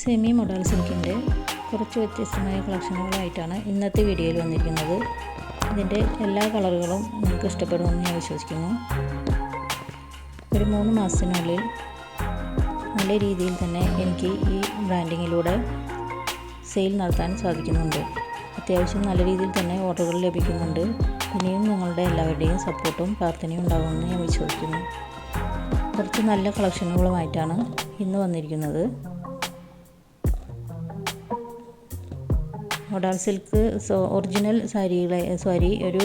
Semi model സിൽക്കിന്റെ കുറച്ച് വ്യത്യസ്തമായ കളക്ഷനുകളായിട്ടാണ് ഇന്നത്തെ വീഡിയോയിൽ വന്നിരിക്കുന്നത്. ഇതിന്റെ എല്ലാ കളറുകളും നിങ്ങൾക്ക് ഇഷ്ടപ്പെടുമെന്ന് ഞാൻ വിശ്വസിക്കുന്നു. ഒരു മൂന്ന് മാസത്തിനുള്ളിൽ നല്ല രീതിയിൽ തന്നെ എനിക്ക് ഈ ബ്രാൻഡിങ്ങിലൂടെ സെയിൽ നടത്താൻ സാധിക്കുന്നുണ്ട്. അത്യാവശ്യം നല്ല രീതിയിൽ തന്നെ ഓർഡറുകൾ ലഭിക്കുന്നുണ്ട്. ഇനിയും നിങ്ങളുടെ എല്ലാവരുടെയും സപ്പോർട്ടും പ്രാർത്ഥനയും ഉണ്ടാകുമെന്ന് ഞാൻ വിശ്വസിക്കുന്നു. കുറച്ച് നല്ല കളക്ഷനുകളുമായിട്ടാണ് ഇന്ന് വന്നിരിക്കുന്നത്. മോഡാൾ സിൽക്ക് ഒറിജിനൽ സാരികളെ സാരി ഒരു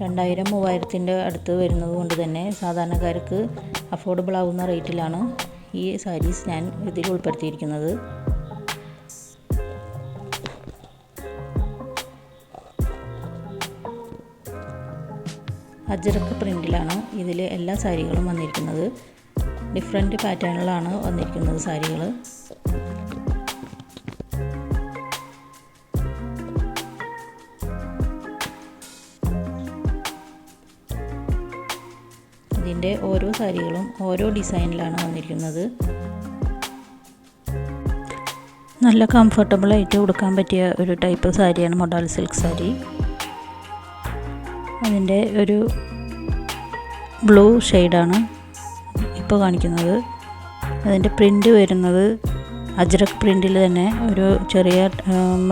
രണ്ടായിരം മൂവായിരത്തിന്റെ അടുത്ത് വരുന്നത് കൊണ്ട് തന്നെ സാധാരണക്കാർക്ക് അഫോർഡബിൾ ആവുന്ന റേറ്റിലാണ് ഈ സാരീസ് ഞാൻ ഇതിൽ ഉൾപ്പെടുത്തിയിരിക്കുന്നത്. അജറക്ക് പ്രിന്റിലാണ് ഇതിൽ എല്ലാ സാരികളും വന്നിരിക്കുന്നത്. ഡിഫറെന്റ് പാറ്റേണിലാണ് വന്നിരിക്കുന്നത് സാരികൾ. ഇതിന്റെ ഓരോ സാരികളും ഓരോ ഡിസൈനിലാണ് വന്നിരിക്കുന്നത്. നല്ല കംഫർട്ടബിളായിട്ട് ഉടുക്കാൻ പറ്റിയ ഒരു ടൈപ്പ് സാരിയാണ് മൊഡാൾ സിൽക്ക് സാരി. അതിന്റെ ഒരു ബ്ലൂ ഷെയ്ഡാണ് ഇപ്പോൾ കാണിക്കുന്നത്. അതിന്റെ പ്രിന്റ് വരുന്നത് അജ്രക് പ്രിന്റിൽ തന്നെ ഒരു ചെറിയ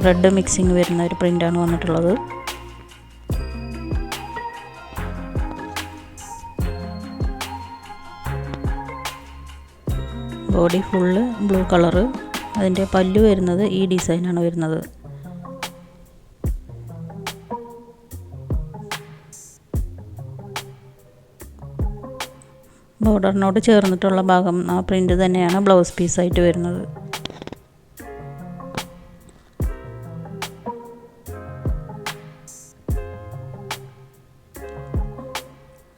റെഡ് മിക്സിങ് വരുന്ന ഒരു പ്രിന്റാണ് വന്നിട്ടുള്ളത്. ബോഡി ഫുള്ള് ബ്ലൂ കളറ് അതിന്റെ പല്ല് വരുന്നത് ഈ ഡിസൈനാണ് വരുന്നത്. ബോർഡറിനോട് ചേർന്നിട്ടുള്ള ഭാഗം ആ പ്രിന്റ് തന്നെയാണ് ബ്ലൗസ് പീസായിട്ട് വരുന്നത്.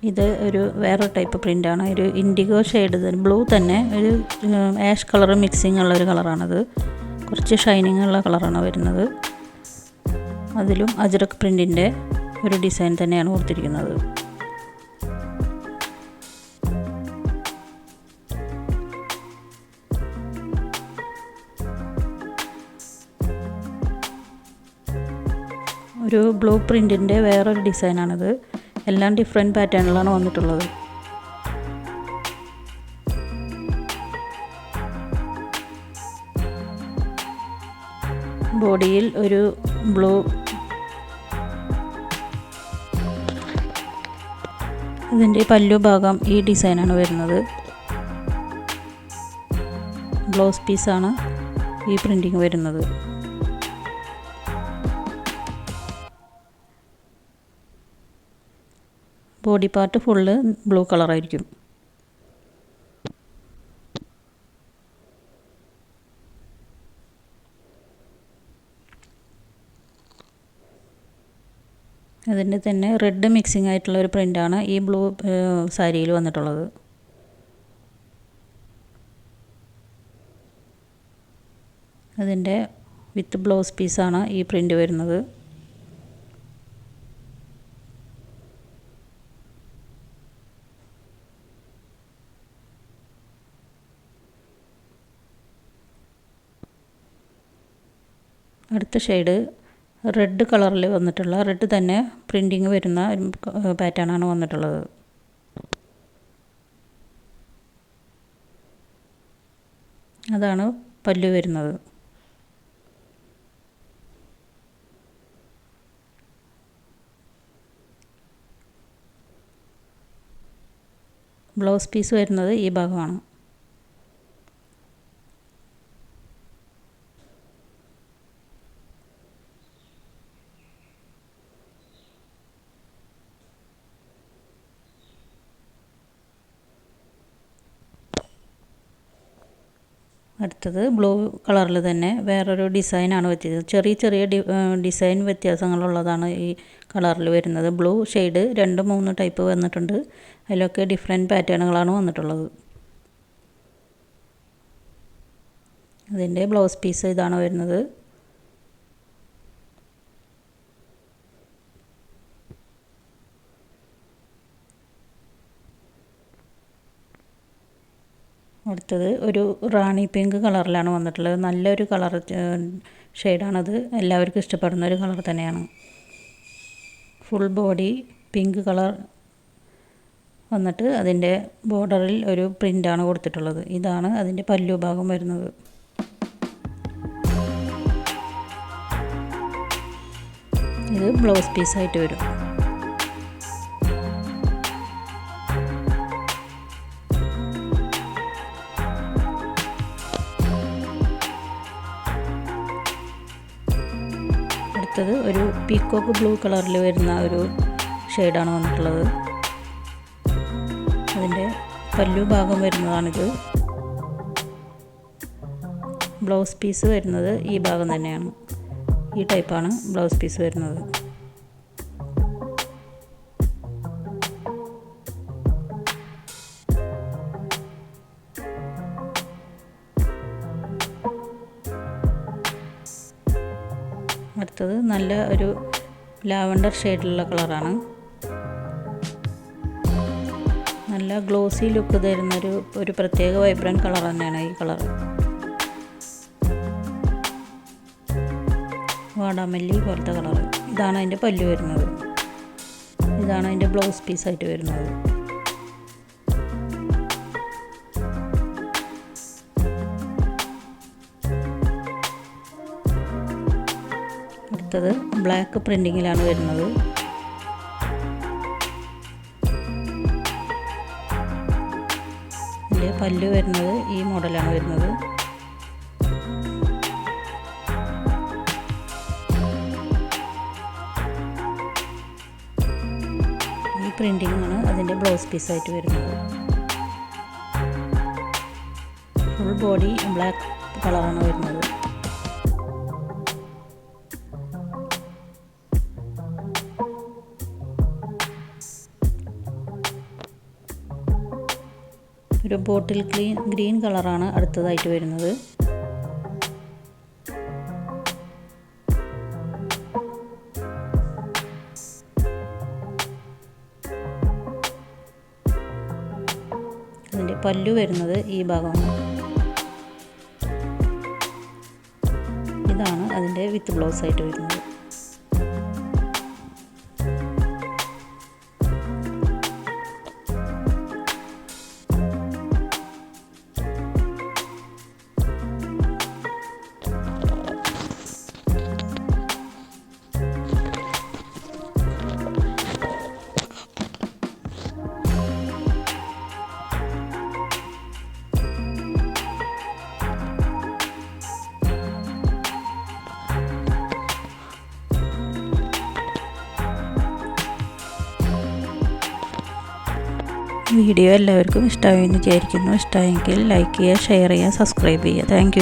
ഇത് ഒരു വേറെ ടൈപ്പ് പ്രിന്റാണ് ഒരു ഇൻഡിഗോ ഷെയ്ഡ് ബ്ലൂ തന്നെ. ഒരു ആഷ് കളർ മിക്സിങ് ഉള്ള ഒരു കളറാണത് കുറച്ച് ഷൈനിങ് ഉള്ള കളറാണ് വരുന്നത്. അതിലും അജ്രക് പ്രിന്റിന്റെ ഒരു ഡിസൈൻ തന്നെയാണ് കൊടുത്തിരിക്കുന്നത്. ഒരു ബ്ലൂ പ്രിന്റിന്റെ വേറൊരു ഡിസൈനാണിത് എല്ലാം ഡിഫറെന്റ് പാറ്റേണിലാണ് വന്നിട്ടുള്ളത്. ബോഡിയിൽ ഒരു ബ്ലൂ ഇതിന്റെ പല്ലു ഭാഗം ഈ ഡിസൈനാണ് വരുന്നത്. ബ്ലൗസ് പീസാണ് ഈ പ്രിന്റിങ് വരുന്നത്. ബോഡി പാർട്ട് ഫുള്ള് ബ്ലൂ കളറായിരിക്കും. അതിന്റെ തന്നെ റെഡ് മിക്സിംഗ് ആയിട്ടുള്ള ഒരു പ്രിന്റാണ് ഈ ബ്ലൂ സാരിയിൽ വന്നിട്ടുള്ളത്. അതിന്റെ വിത്ത് ബ്ലൗസ് പീസാണ് ഈ പ്രിന്റ് വരുന്നത്. അടുത്ത ഷെയ്ഡ് റെഡ് കളറിൽ വന്നിട്ടുള്ള റെഡ് തന്നെ പ്രിന്റിങ് വരുന്ന ഒരു പാറ്റേണാണ് വന്നിട്ടുള്ളത്. അതാണ് പല്ലു വരുന്നത്. ബ്ലൗസ് പീസ് വരുന്നത് ഈ ഭാഗമാണ്. അടുത്തത് ബ്ലൂ കളറിൽ തന്നെ വേറൊരു ഡിസൈനാണ് വെച്ചത്. ചെറിയ ചെറിയ ഡി ഡിസൈൻ വ്യത്യാസങ്ങളുള്ളതാണ് ഈ കളറിൽ വരുന്നത്. ബ്ലൂ ഷെയ്ഡ് രണ്ട് മൂന്ന് ടൈപ്പ് വന്നിട്ടുണ്ട്. അതിലൊക്കെ ഡിഫറെന്റ് പാറ്റേണുകളാണ് വന്നിട്ടുള്ളത്. അതിന്റെ ബ്ലൗസ് പീസ് ഇതാണ് വരുന്നത്. അടുത്തത് ഒരു റാണി പിങ്ക് കളറിലാണ് വന്നിട്ടുള്ളത്. നല്ലൊരു കളർ ഷെയ്ഡാണത്. എല്ലാവർക്കും ഇഷ്ടപ്പെടുന്ന ഒരു കളർ തന്നെയാണ്. ഫുൾ ബോഡി പിങ്ക് കളർ വന്നിട്ട് അതിന്റെ ബോർഡറിൽ ഒരു പ്രിന്റാണ് കൊടുത്തിട്ടുള്ളത്. ഇതാണ് അതിന്റെ പല്ലു ഭാഗം വരുന്നത്. ഇത് ബ്ലൗസ് പീസായിട്ട് വരും. അടുത്തത് ഒരു പീക്കോക്ക് ബ്ലൂ കളറിൽ വരുന്ന ഒരു ഷെയ്ഡാണ് വന്നിട്ടുള്ളത്. അതിന്റെ പല്ലു ഭാഗം വരുന്നതാണിത്. ബ്ലൗസ് പീസ് വരുന്നത് ഈ ഭാഗം തന്നെയാണ്. ഈ ടൈപ്പാണ് ബ്ലൗസ് പീസ് വരുന്നത്. അടുത്തത് നല്ല ഒരു ലാവണ്ടർ ഷെയ്ഡിലുള്ള കളറാണ്. നല്ല ഗ്ലോസി ലുക്ക് തരുന്നൊരു ഒരു പ്രത്യേക വൈബ്രന്റ് കളർ തന്നെയാണ് ഈ കളർ. വാടാമല്ലി പോലത്തെ കളർ ഇതാണ് അതിന്റെ പല്ല് വരുന്നത്. ഇതാണ് അതിന്റെ ബ്ലൗസ് പീസായിട്ട് വരുന്നത്. അടുത്തത് ബ്ലാക്ക് പ്രിന്റിങ്ങിലാണ് വരുന്നത്. ഇതിന്റെ പല്ല് വരുന്നത് ഈ മോഡലാണ് വരുന്നത്. ഈ പ്രിന്റിംഗ് ആണ് അതിന്റെ ബ്ലൗസ് പീസായിട്ട് വരുന്നത്. ഫുൾ ബോഡി ബ്ലാക്ക് കളറാണ് വരുന്നത്. ഒരു ബോട്ടിൽ ക്ലീൻ ഗ്രീൻ കളറാണ് അടുത്തതായിട്ട് വരുന്നത്. അതിന്റെ പല്ലു വരുന്നത് ഈ ഭാഗമാണ്. ഇതാണ് അതിന്റെ വിത്ത് ബ്ലൗസ് ആയിട്ട് വരുന്നത്. വീഡിയോ എല്ലാവർക്കും ഇഷ്ടമായി എന്ന് വിചാരിക്കുന്നു. ഇഷ്ടമായെങ്കിൽ ലൈക്ക് ചെയ്യുക ഷെയർ ചെയ്യുക സബ്സ്ക്രൈബ് ചെയ്യുക. താങ്ക്